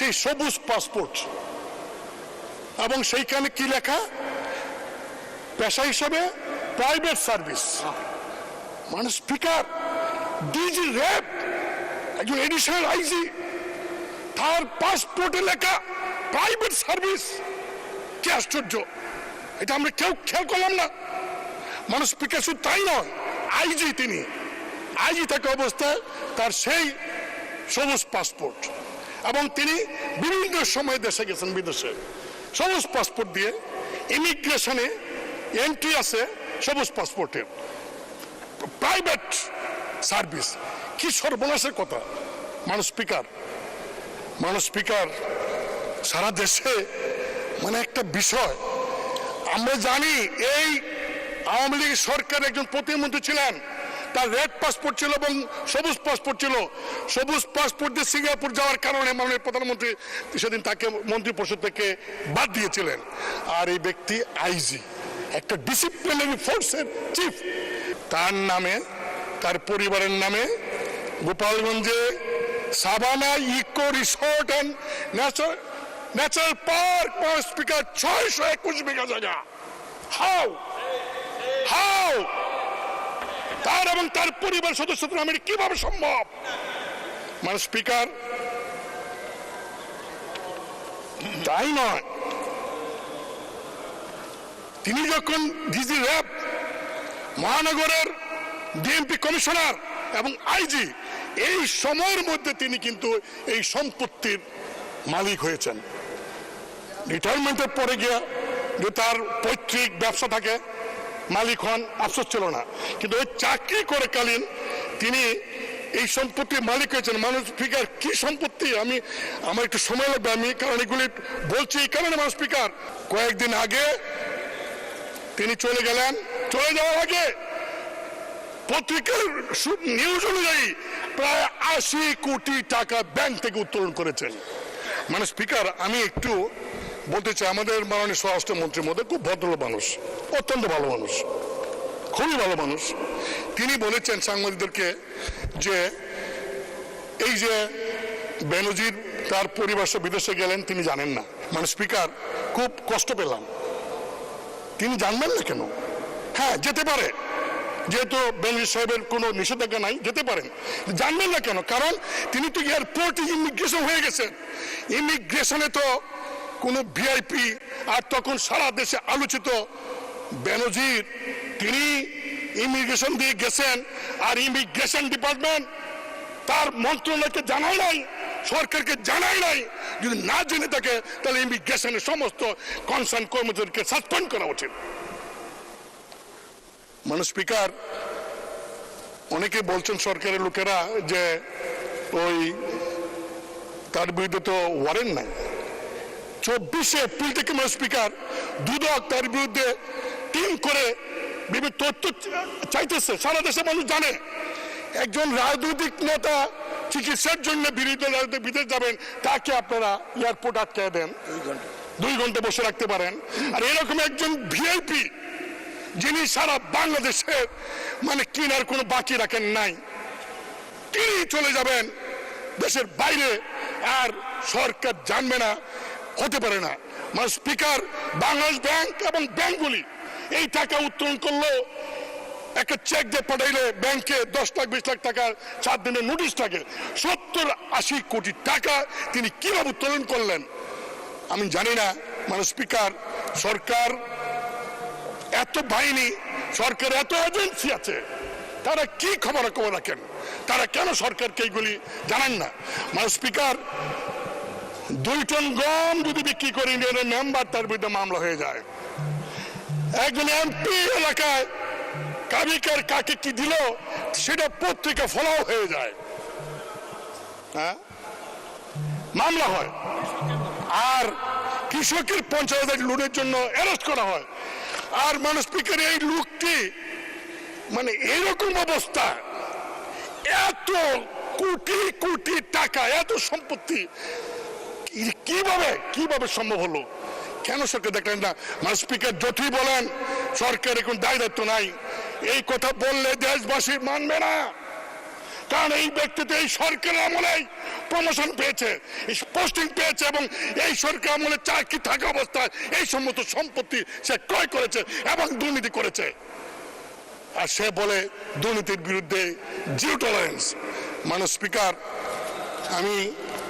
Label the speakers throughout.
Speaker 1: সেই সবুজ পাসপোর্ট। এবং সেইখানে কি লেখা? পেশা হিসাবে প্রাইভেট সার্ভিস মানে স্পিকার ডিজি র্যাব একজন এডিশনাল আইজি তার পাসপোর্টে লেখা প্রাইভেট সার্ভিস কি আশ্চর্য! এটা আমরা কেউ খেয়াল করলাম না। মানুষ স্পিকার শুধু তাই নয় আইজি তিনি। আইজি থাকা অবস্থায় তার সেই সবুজ পাসপোর্ট এবং তিনি বিভিন্ন সময় দেশে গেছেন বিদেশে। সবুজ পাসপোর্ট দিয়ে ইমিগ্রেশনে এন্ট্রি আছে সবুজ পাসপোর্টের। প্রাইভেট সার্ভিস কি সর্বনাশের কথা। মানুষ স্পিকার মানুষ স্পিকার সারা দেশে। মানে একটা বিষয়। আমরা জানি এই আওয়ামী লীগ সরকার একজন প্রতিমন্ত্রী ছিলেন। তার রেড পাসপোর্ট ছিল এবং সবুজ পাসপোর্ট ছিল। সবুজ পাসপোর্ট দিয়ে সিঙ্গাপুর যাওয়ার কারণে মাননীয় প্রধানমন্ত্রী সেদিন তাকে মন্ত্রী পরিষদ থেকে বাদ দিয়েছিলেন। আর এই ব্যক্তি আইজি একটা ডিসিপ্লিনারি ফোর্সের চিফ তার নামে, তার পরিবারের নামে গোপালগঞ্জে Sabana eco resort and natural natural park speaker ছয়শো একুশ বিঘা জায়গা। হাউ হাউ তার এবং তার পরিবার সদস্যদের নামে এটা কীভাবে সম্ভব? মানে স্পিকার, তাই নয়। তিনি যখন ডিজি র্যাব, মহানগরের ডিএমপি কমিশনার এবং আইজি, এই সময়ের মধ্যে তিনি কিন্তু এই সম্পত্তির মালিক হয়েছেন। রিটায়ারমেন্টের পরে গিয়ে যে তার পৈতৃক ব্যবসা থাকে মালিক হন, আফসোস ছিল না। কিন্তু ওই চাকরি করে কালীন তিনি এই সম্পত্তির মালিক হয়েছেন। মানুষ স্পিকার কি সম্পত্তি? আমি, আমার একটু সময় লাগবে, আমি কারণ এগুলি বলছি। এই কারণে মানুষ স্পিকার কয়েকদিন আগে তিনি চলে গেলেন। চলে যাওয়ার আগে পত্রিকার নিউজ অনুযায়ী প্রায় আশি কোটি টাকা ব্যাংক থেকে উত্তোলন করেছেন। মানে স্পিকার আমি একটু বলতে চাই, আমাদের মাননীয় স্বরাষ্ট্রমন্ত্রীর মধ্যে খুব ভদ্র মানুষ, অত্যন্ত ভালো মানুষ, খুবই ভালো মানুষ। তিনি বলেছেন সাংবাদিকদেরকে যে, এই যে বেনজির তার পরিবার বিদেশে গেলেন, তিনি জানেন না। মানে স্পিকার, খুব কষ্ট পেলাম। তিনি জানবেন না কেন? হ্যাঁ যেতে পারে। যেহেতু বেনজির সাহেবের কোনো নিষেধাজ্ঞা নাই, যেতে পারেন। জানবেন না কেন? কারণ তিনি তো এয়ারপোর্টে ইমিগ্রেশন হয়ে গেছেন। ইমিগ্রেশনে তো কোনো ভিআইপি আর তখন সারা দেশে আলোচিত বেনজির, তিনি ইমিগ্রেশন দিয়ে গেছেন আর ইমিগ্রেশন ডিপার্টমেন্ট তার মন্ত্রণালয়কে জানাই নাই, সরকারকে জানাই নাই, যদি না জেনে থাকে তাহলে ইমিগ্রেশনের সমস্ত কনসার্ন কর্মচারীকে সাসপেন্ড করা উচিত। মানে স্পিকার অনেকে বলছেন সরকারের লোকেরা যে ওই তার বিরুদ্ধে তো ওয়ারেন্ট নাই। চব্বিশে এপ্রিল থেকে মানে স্পিকার দুদক তার বিরুদ্ধে টিম করে বিভিন্ন তথ্য চাইতেছে। সারা দেশে মানুষ জানে একজন রাজনৈতিক নেতা চিকিৎসার জন্য বিরোধী বিদেশ যাবেন তাকে আপনারা এয়ারপোর্ট আটকে দেন। দুই ঘণ্টা। বসে রাখতে পারেন। আর এরকম একজন ভিআইপি যিনি সারা বাংলাদেশের মানে কিনার কোনো বাকি রাখেন নাই তিনি চলে যাবেন দেশের বাইরে। আর সরকার জানবে না হতে পারে না। মানে স্পিকার, বাংলাদেশ ব্যাংক এবং ব্যাংকগুলি এই টাকা উত্তোলন করল। একটা চেক দিয়ে পাঠাইলে, ব্যাংকে দশ লাখ, বিশ লাখ টাকা চার দিনের নোটিশ থাকে। সত্তর আশি কোটি টাকা তিনি কীভাবে উত্তোলন করলেন? আমি জানি না। মানে স্পিকার, সরকার এত বাহিনী সরকার এত এজেন্সি আছে, তারা কি খবর খবর রাখেন? তারা কেন সরকারকে এইগুলি জানান না? মানে স্পিকার দুই টন গম যদি বিক্রি করে ইউনিয়নের মেম্বার তার বিরুদ্ধে মামলা হয়ে যায়। একজন এমপি এলাকায় কাবিকার কাকে কি দিল, সেটা পত্রিকা ফলাও হয়ে যায়। হ্যাঁ? মামলা হয়। আর কৃষকের পঞ্চায়েত হাজার লোনের জন্য অ্যারেস্ট করা হয়। আর মানুষ স্পিকার এই লোকটি মানে এরকম অবস্থা, এত কোটি কোটি টাকা, এত সম্পত্তি কীভাবে কীভাবে সম্ভব হলো? কেন সরকার দেখলেন না? মানে স্পিকার যতই বলেন, সরকার এখন দায় দায়িত্ব নাই। এই কথা বললে দেশবাসী মানবে না। কারণ এই ব্যক্তি তো এই সরকারের আমলেই প্রমোশন পেয়েছে পোস্টিং পেয়েছে এবং এই সরকার আমলে চাকরি থাকা অবস্থায় এই সমস্ত সম্পত্তি সে ক্রয় করেছে এবং দুর্নীতি করেছে। আর সে বলে দুর্নীতির বিরুদ্ধে জিরো টলারেন্স মানে স্পিকার, আমি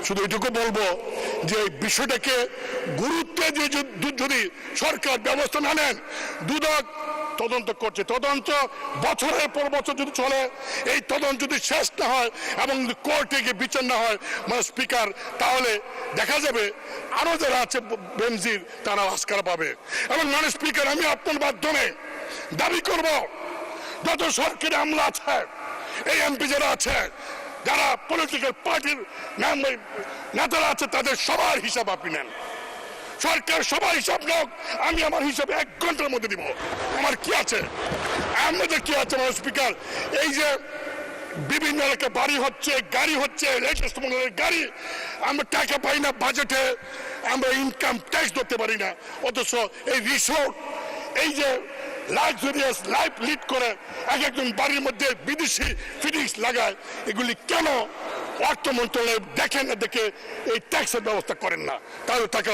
Speaker 1: শুধু এটুকু বলব যে এই বিষয়টাকে গুরুত্ব দিয়ে যদি- সরকার ব্যবস্থা না নেন, দুদক তদন্ত করছে। তদন্ত বছরের পর বছর যদি চলে, এই তদন্ত যদি শেষ না হয় এবং কোর্টে গিয়ে বিচার না হয় মানে স্পিকার, তাহলে দেখা যাবে আরও যারা আছে বেনজির তারা আস্কার পাবে। এবং মানে স্পিকার, আমি আপনার মাধ্যমে দাবি করব, যত সরকারি আমলা আছে, এই এমপি যারা আছে, যারা পলিটিক্যাল পার্টির নেতারা আছে, তাদের সবার হিসাব আপনি নেন। সরকার সবার হিসাব নোক আমি আমার হিসাব এক ঘণ্টার মধ্যে দিব। আমার কি আছে? আমাদের কি আছে আমার স্পিকার? এই যে বিভিন্ন এলাকায় বাড়ি হচ্ছে, গাড়ি হচ্ছে গাড়ি, আমরা টাকা পাই না বাজেটে আমরা ইনকাম ট্যাক্স ধরতে পারি না। অথচ এই রিসোর্ট এই যে লাক্সারিয়াস লাইফ লিড করে এক একজন বাড়ির মধ্যে বিদেশি ফিটিংস লাগায়। এগুলি কেন অর্থ মন্ত্রণালয় দেখেন না দেখে এই ট্যাক্সের ব্যবস্থা করেন না? তাহলে টাকা